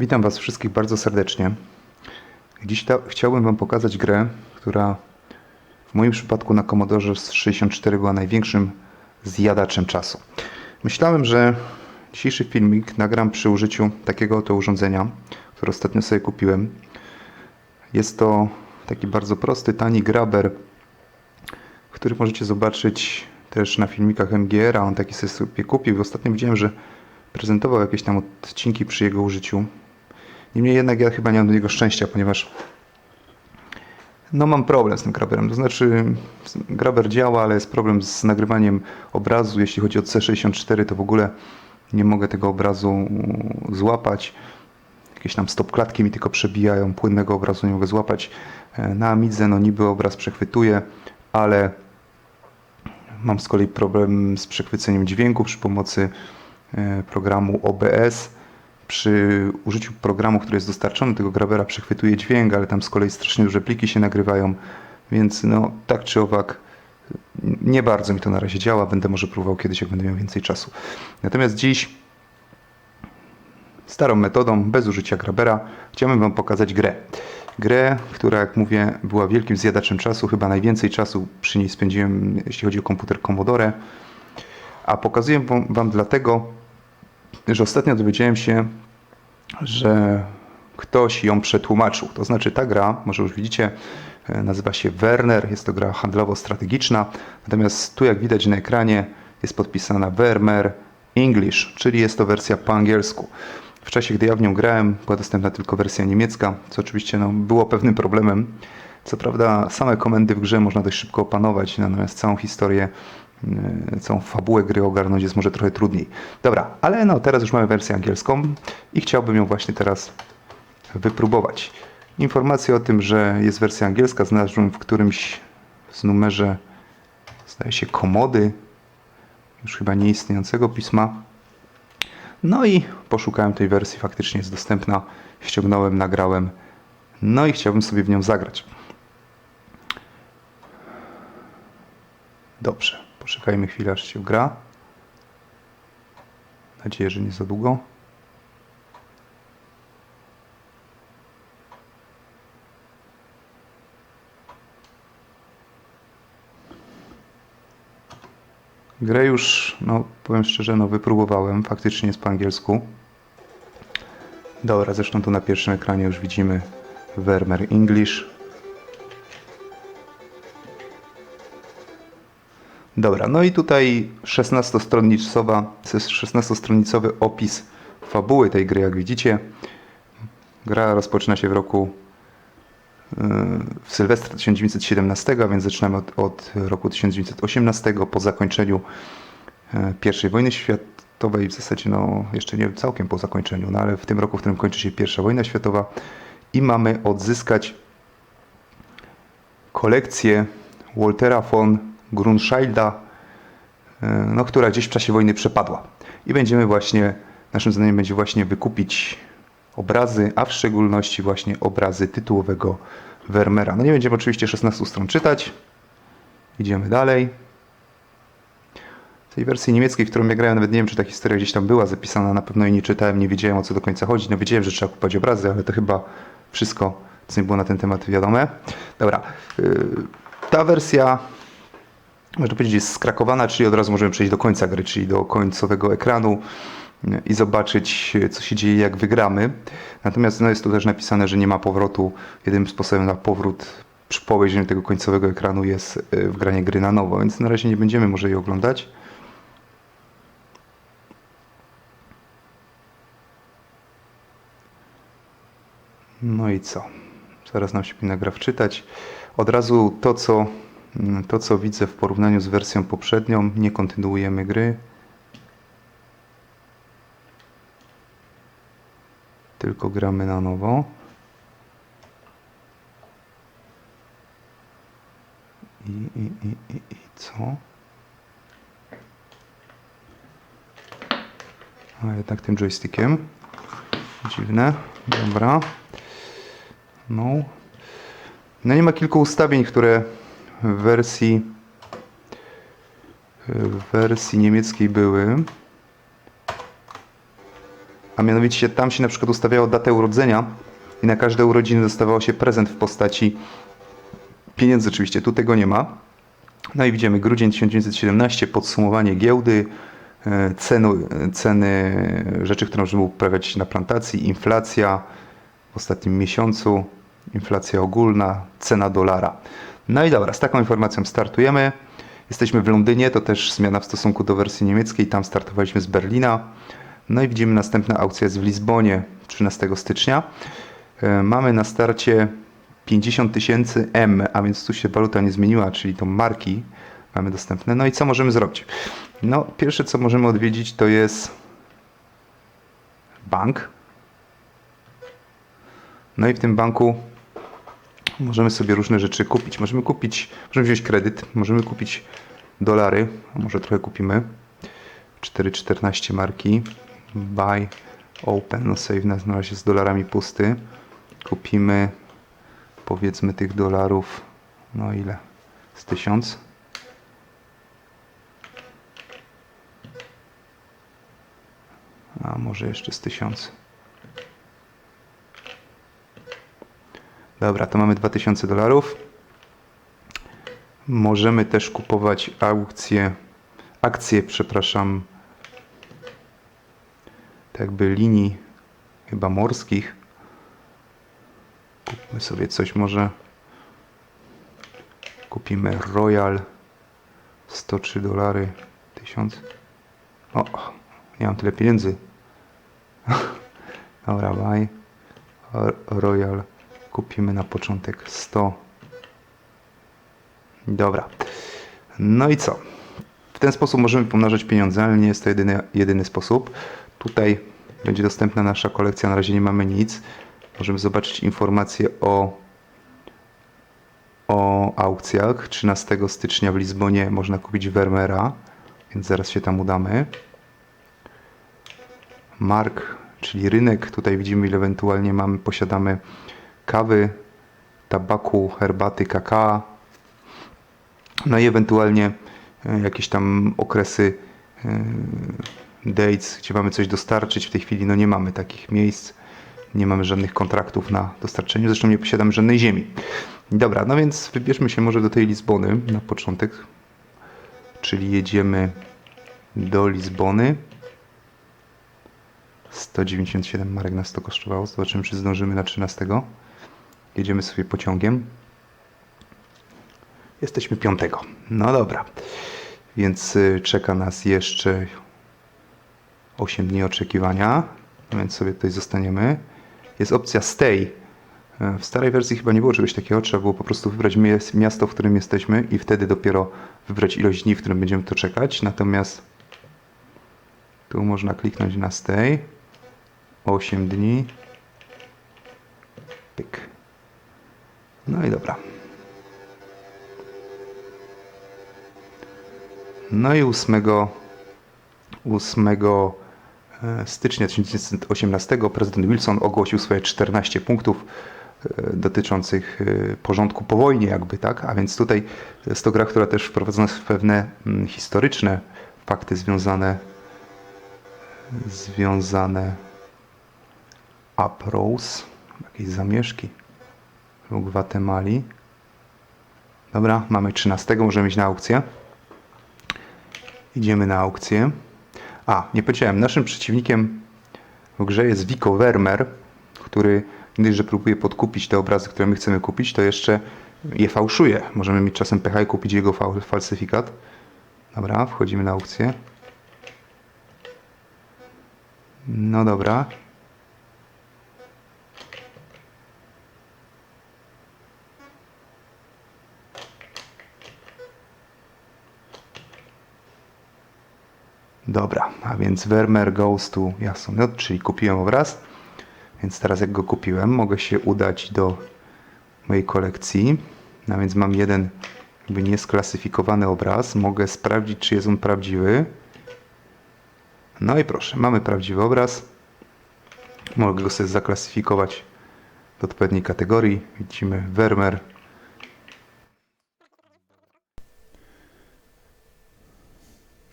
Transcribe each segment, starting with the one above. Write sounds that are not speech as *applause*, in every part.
Witam Was wszystkich bardzo serdecznie. Dziś ta, chciałbym Wam pokazać grę, która w moim przypadku na Commodore 64 była największym zjadaczem czasu. Myślałem, że dzisiejszy filmik nagram przy użyciu takiego oto urządzenia, które ostatnio sobie kupiłem. Jest to taki bardzo prosty, tani graber, który możecie zobaczyć też na filmikach MGR-a. On taki sobie kupił. Ostatnio widziałem, że prezentował jakieś tam odcinki przy jego użyciu. Niemniej jednak ja chyba nie mam do niego szczęścia, ponieważ no mam problem z tym graberem. To znaczy graber działa, ale jest problem z nagrywaniem obrazu. Jeśli chodzi o C64, to w ogóle nie mogę tego obrazu złapać. Jakieś tam stopklatki mi tylko przebijają, płynnego obrazu nie mogę złapać. Na Amidze no niby obraz przechwytuje, ale mam z kolei problem z przechwyceniem dźwięku przy pomocy e, programu OBS. Przy użyciu programu, który jest dostarczony, tego grabera przechwytuje dźwięk, ale tam z kolei strasznie duże pliki się nagrywają, więc no tak czy owak nie bardzo mi to na razie działa. Będę może próbował kiedyś, jak będę miał więcej czasu. Natomiast dziś starą metodą, bez użycia grabera, chciałbym Wam pokazać grę. Grę, która, jak mówię, była wielkim zjadaczem czasu. Chyba najwięcej czasu przy niej spędziłem, jeśli chodzi o komputer Commodore. A pokazuję Wam, dlatego, że ostatnio dowiedziałem się, że ktoś ją przetłumaczył. To znaczy ta gra, może już widzicie, e, nazywa się Werner, jest to gra handlowo-strategiczna, natomiast tu jak widać na ekranie jest podpisana Vermeer English, czyli jest to wersja po angielsku. W czasie, gdy ja w nią grałem, była dostępna tylko wersja niemiecka, co oczywiście no, było pewnym problemem. Co prawda same komendy w grze można dość szybko opanować, natomiast całą historię całą fabułę gry ogarnąć jest może trochę trudniej. Dobra, ale no teraz już mamy wersję angielską i chciałbym ją właśnie teraz wypróbować. Informację o tym, że jest wersja angielska znalazłem w którymś z numerze zdaje się komody już chyba nieistniejącego pisma. No i poszukałem tej wersji, faktycznie jest dostępna. Ściągnąłem, nagrałem. No i chciałbym sobie w nią zagrać. Dobrze, poczekajmy chwilę, aż się gra. Nadzieję, że nie za długo. Grę już, no powiem szczerze, no wypróbowałem. Faktycznie jest po angielsku. Dobra, zresztą tu na pierwszym ekranie już widzimy Vermeer English. Dobra, no i tutaj 16-stronicowa, 16-stronicowy opis fabuły tej gry, jak widzicie. Gra rozpoczyna się w roku yy, w Sylwestra 1917, a więc zaczynamy od, od roku 1918 po zakończeniu yy, I wojny światowej, w zasadzie no jeszcze nie całkiem po zakończeniu, no ale w tym roku, w którym kończy się I wojna światowa i mamy odzyskać kolekcję Waltera von Grunschilda, yy, no, która gdzieś w czasie wojny przepadła. I będziemy właśnie, naszym zadaniem będzie właśnie wykupić obrazy, a w szczególności właśnie obrazy tytułowego Vermeera. No nie będziemy oczywiście 16 stron czytać. Idziemy dalej. W tej wersji niemieckiej, którą ja grałem, nawet nie wiem, czy ta historia gdzieś tam była zapisana, na pewno jej nie czytałem, nie wiedziałem o co do końca chodzi. No wiedziałem, że trzeba kupować obrazy, ale to chyba wszystko, co mi było na ten temat wiadome. Dobra, yy, ta wersja można powiedzieć, jest skrakowana, czyli od razu możemy przejść do końca gry, czyli do końcowego ekranu i zobaczyć, co się dzieje, jak wygramy. Natomiast no, jest tu też napisane, że nie ma powrotu. Jedynym sposobem na powrót przy połejrzeniu tego końcowego ekranu jest wgranie gry na nowo, więc na razie nie będziemy może jej oglądać. No i co? Zaraz nam się powinna gra wczytać. Od razu to co, to, co widzę w porównaniu z wersją poprzednią, nie kontynuujemy gry. tylko gramy na nowo. I, i, i, i, i co? A jednak tym joystickiem. Dziwne. Dobra. No. No nie ma kilku ustawień, które w wersji w wersji niemieckiej były. a mianowicie tam się na przykład ustawiało datę urodzenia i na każde urodziny dostawało się prezent w postaci pieniędzy oczywiście, tu tego nie ma. No i widzimy grudzień 1917, podsumowanie giełdy, e, cenu, e, ceny rzeczy, które możemy uprawiać na plantacji, inflacja w ostatnim miesiącu, inflacja ogólna, cena dolara. No i dobra, z taką informacją startujemy. Jesteśmy w Londynie, to też zmiana w stosunku do wersji niemieckiej, tam startowaliśmy z Berlina. No i widzimy następna aukcja jest w Lizbonie 13 stycznia. E, Mamy na starcie 50 tysięcy M, a więc tu się waluta nie zmieniła, czyli to marki mamy dostępne. No i co możemy zrobić? No, pierwsze co możemy odwiedzić to jest bank. No i w tym banku możemy sobie różne rzeczy kupić. Możemy kupić, możemy wziąć kredyt, możemy kupić dolary, może trochę kupimy. 4,14 marki. Buy, open, no save na razie z dolarami pusty. Kupimy powiedzmy tych dolarów, no ile? Z 1000. A może jeszcze z 1000. Dobra, to mamy 2000 dolarów. Możemy też kupować aukcje, akcje, przepraszam, tak jakby linii chyba morskich. Kupmy sobie coś może. Kupimy Royal 103 dolary 1000. O, nie mam tyle pieniędzy. *laughs* Dobra, buy. Royal kupimy na początek 100. Dobra. No i co? W ten sposób możemy pomnażać pieniądze, ale nie jest to jedyny, jedyny sposób. Tutaj będzie dostępna nasza kolekcja, na razie nie mamy nic. Możemy zobaczyć informacje o, o aukcjach. 13 stycznia w Lizbonie można kupić Vermeera, więc zaraz się tam udamy. Mark, czyli rynek. Tutaj widzimy ile ewentualnie mamy, posiadamy kawy, tabaku, herbaty, kakao. No i ewentualnie e, jakieś tam okresy e, dates, gdzie mamy coś dostarczyć. W tej chwili no nie mamy takich miejsc, nie mamy żadnych kontraktów na dostarczeniu, zresztą nie posiadamy żadnej ziemi. Dobra, no więc wybierzmy się może do tej Lizbony na początek, czyli jedziemy do Lizbony. 197 marek nas to kosztowało, zobaczymy czy zdążymy na 13. Jedziemy sobie pociągiem. Jesteśmy piątego. No dobra. Więc y, czeka nas jeszcze 8 dni oczekiwania. Więc sobie tutaj zostaniemy. Jest opcja stay. E, W starej wersji chyba nie było czegoś takiego. Trzeba było po prostu wybrać miasto, w którym jesteśmy i wtedy dopiero wybrać ilość dni, w którym będziemy to czekać. Natomiast tu można kliknąć na stay. 8 dni. Pyk. No i dobra. No i 8, 8 e, stycznia 1918 prezydent Wilson ogłosił swoje 14 punktów e, dotyczących e, porządku po wojnie jakby, tak? A więc tutaj jest to gra, która też wprowadza nas w pewne mm, historyczne fakty związane związane Uprose, jakieś zamieszki Gwatemali. Dobra, mamy 13, możemy iść na aukcję. Idziemy na aukcję. A, nie powiedziałem, naszym przeciwnikiem w grze jest Vico Vermeer, który dość, że próbuje podkupić te obrazy, które my chcemy kupić, to jeszcze je fałszuje. Możemy mieć czasem pecha i kupić jego fal falsyfikat. Dobra, wchodzimy na aukcję. No dobra. Dobra, a więc Vermeer goes to Jasomyot, czyli kupiłem obraz. Więc teraz jak go kupiłem, mogę się udać do mojej kolekcji. No więc mam jeden jakby niesklasyfikowany obraz. Mogę sprawdzić, czy jest on prawdziwy. No i proszę, mamy prawdziwy obraz. Mogę go sobie zaklasyfikować do odpowiedniej kategorii. Widzimy Vermeer.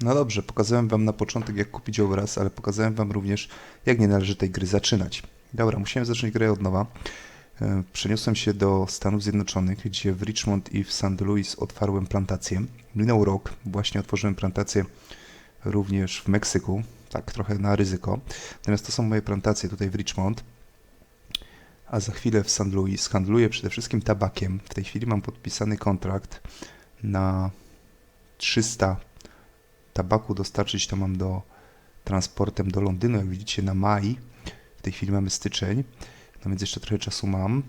No dobrze, pokazałem Wam na początek, jak kupić obraz, ale pokazałem Wam również, jak nie należy tej gry zaczynać. Dobra, musiałem zacząć grę od nowa. E, Przeniosłem się do Stanów Zjednoczonych, gdzie w Richmond i w St. Louis otwarłem plantację. Minął rok, właśnie otworzyłem plantację również w Meksyku, tak trochę na ryzyko. Natomiast to są moje plantacje tutaj w Richmond, a za chwilę w St. Louis. Handluję przede wszystkim tabakiem. W tej chwili mam podpisany kontrakt na 300 tabaku dostarczyć to mam do transportem do Londynu, jak widzicie na maj. W tej chwili mamy styczeń, no więc jeszcze trochę czasu mam.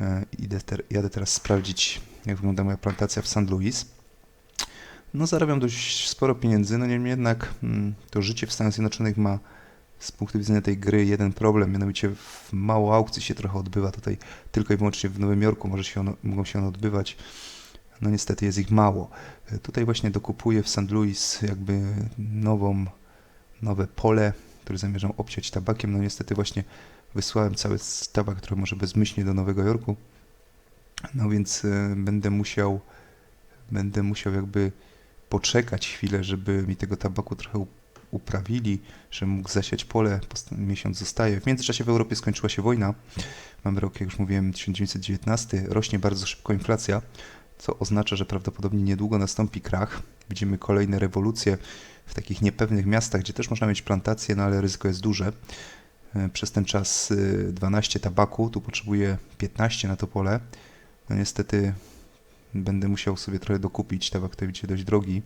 E, Idę ter jadę teraz sprawdzić, jak wygląda moja plantacja w St. Louis. No zarabiam dość sporo pieniędzy, no niemniej jednak mm, to życie w Stanach Zjednoczonych ma z punktu widzenia tej gry jeden problem, mianowicie w mało aukcji się trochę odbywa tutaj, tylko i wyłącznie w Nowym Jorku może się mogą się one odbywać. No niestety jest ich mało. E, Tutaj właśnie dokupuję w St. Louis jakby nową, nowe pole, które zamierzam obciąć tabakiem. No niestety właśnie wysłałem cały tabak, który może bezmyślnie do Nowego Jorku. No więc e, będę musiał, będę musiał jakby poczekać chwilę, żeby mi tego tabaku trochę uprawili, żebym mógł zasiać pole. Miesiąc zostaje. W międzyczasie w Europie skończyła się wojna. Mamy rok, jak już mówiłem, 1919. Rośnie bardzo szybko inflacja co oznacza, że prawdopodobnie niedługo nastąpi krach. Widzimy kolejne rewolucje w takich niepewnych miastach, gdzie też można mieć plantacje, no ale ryzyko jest duże. E, Przez ten czas y, 12 tabaku, tu potrzebuję 15 na to pole. No niestety będę musiał sobie trochę dokupić, tabak tutaj widzicie dość drogi,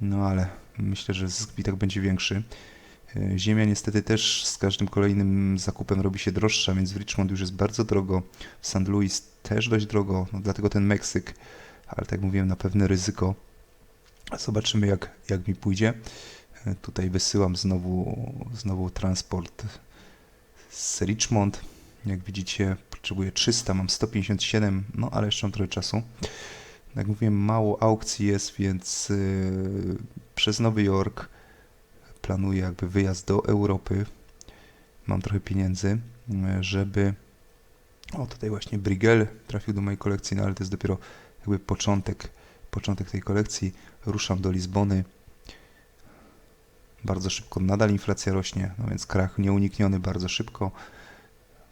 no ale myślę, że zysk tak będzie większy. E, Ziemia niestety też z każdym kolejnym zakupem robi się droższa, więc w Richmond już jest bardzo drogo, w St. Louis też dość drogo, no dlatego ten Meksyk, ale tak mówiłem, na pewne ryzyko. Zobaczymy jak, jak mi pójdzie. E, Tutaj wysyłam znowu, znowu transport z Richmond. Jak widzicie, potrzebuję 300, mam 157, no ale jeszcze mam trochę czasu. Jak mówiłem, mało aukcji jest, więc yy, przez Nowy Jork planuję jakby wyjazd do Europy. Mam trochę pieniędzy, yy, żeby... O, tutaj właśnie Brigel trafił do mojej kolekcji, no ale to jest dopiero jakby początek, początek tej kolekcji. Ruszam do Lizbony. Bardzo szybko, nadal inflacja rośnie, no więc krach nieunikniony bardzo szybko.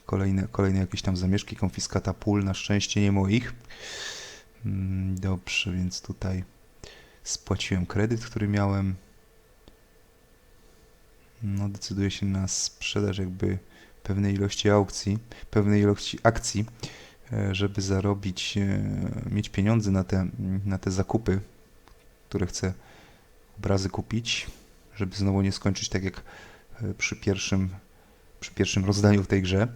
Kolejne, kolejne jakieś tam zamieszki, konfiskata pól, na szczęście nie moich. Mm, Dobrze, więc tutaj spłaciłem kredyt, który miałem. No, decyduję się na sprzedaż jakby pewnej ilości aukcji, pewnej ilości akcji, e, żeby zarobić, e, mieć pieniądze na te, na te zakupy, które chcę obrazy kupić, żeby znowu nie skończyć tak jak e, przy pierwszym, przy pierwszym rozdaniu w tej grze.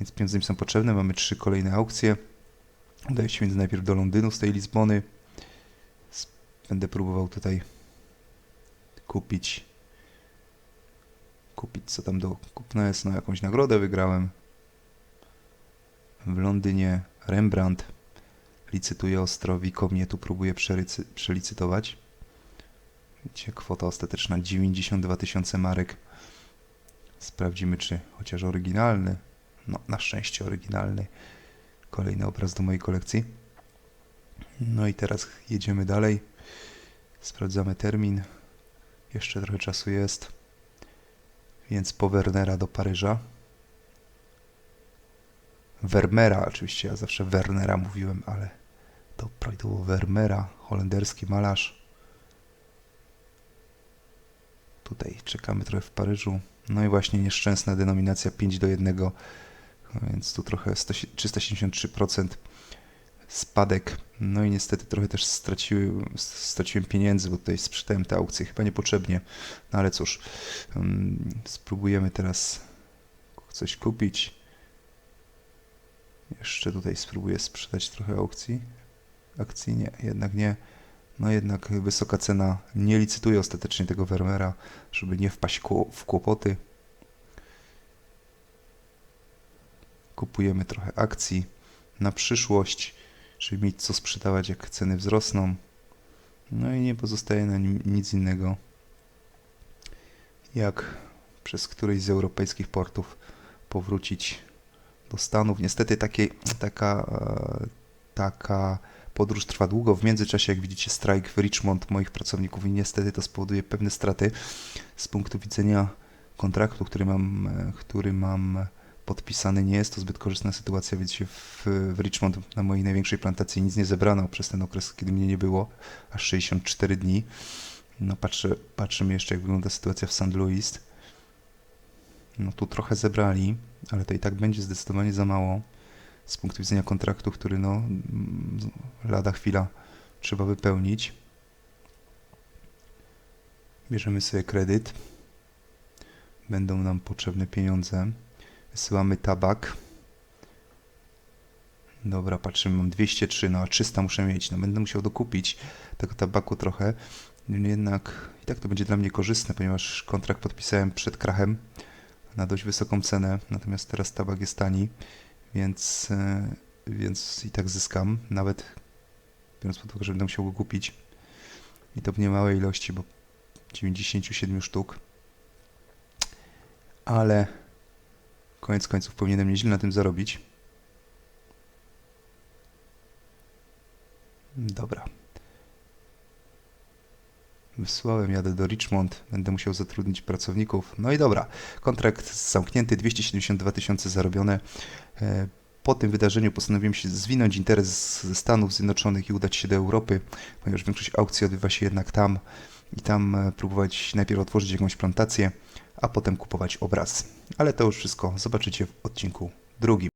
Więc pieniądze mi są potrzebne. Mamy trzy kolejne aukcje. Udaję się więc najpierw do Londynu z tej Lizbony. Będę próbował tutaj kupić kupić co tam do kupna jest, no jakąś nagrodę wygrałem. W Londynie Rembrandt licytuje ostro, Wiko mnie tu próbuje przelicytować. Widzicie, kwota ostateczna 92 tysiące marek. Sprawdzimy, czy chociaż oryginalny. No, na szczęście oryginalny. Kolejny obraz do mojej kolekcji. No i teraz jedziemy dalej. Sprawdzamy termin. Jeszcze trochę czasu jest. Więc po Wernera do Paryża. Vermeera, oczywiście ja zawsze Wernera mówiłem, ale to prawidłowo Vermeera, holenderski malarz. Tutaj czekamy trochę w Paryżu. No i właśnie nieszczęsna denominacja 5 do 1, więc tu trochę 100 373% spadek. No i niestety trochę też straciły, straciłem pieniędzy, bo tutaj sprzedałem te aukcje chyba niepotrzebnie. No ale cóż, ym, spróbujemy teraz coś kupić. Jeszcze tutaj spróbuję sprzedać trochę aukcji. Akcji nie, jednak nie. No jednak wysoka cena nie licytuje ostatecznie tego Vermeera, żeby nie wpaść w kłopoty. Kupujemy trochę akcji na przyszłość, żeby mieć co sprzedawać, jak ceny wzrosną. No i nie pozostaje na nim nic innego, jak przez któryś z europejskich portów powrócić do Stanów. Niestety takie, taka, taka Podróż trwa długo. W międzyczasie, jak widzicie, strajk w Richmond moich pracowników i niestety to spowoduje pewne straty z punktu widzenia kontraktu, który mam, który mam podpisany. Nie jest to zbyt korzystna sytuacja. Widzicie, w, w Richmond na mojej największej plantacji nic nie zebrano przez ten okres, kiedy mnie nie było, aż 64 dni. No patrzę, patrzymy jeszcze, jak wygląda sytuacja w St. Louis. No tu trochę zebrali, ale to i tak będzie zdecydowanie za mało z punktu widzenia kontraktu, który no mm, lada chwila trzeba wypełnić. Bierzemy sobie kredyt. Będą nam potrzebne pieniądze. Wysyłamy tabak. Dobra, patrzymy, mam 203, no a 300 muszę mieć. No będę musiał dokupić tego tabaku trochę. Niemniej Jednak i tak to będzie dla mnie korzystne, ponieważ kontrakt podpisałem przed krachem na dość wysoką cenę, natomiast teraz tabak jest tani, więc, e, więc i tak zyskam, nawet biorąc pod uwagę, że będę musiał go kupić. I to w niemałej ilości, bo 97 sztuk. Ale koniec końców powinienem nieźle na tym zarobić. Dobra. Wysłałem, jadę do Richmond, będę musiał zatrudnić pracowników. No i dobra, kontrakt zamknięty, 272 tysiące zarobione. E, Po tym wydarzeniu postanowiłem się zwinąć interes ze Stanów Zjednoczonych i udać się do Europy, ponieważ większość aukcji odbywa się jednak tam i tam e, próbować najpierw otworzyć jakąś plantację, a potem kupować obraz. Ale to już wszystko zobaczycie w odcinku drugim.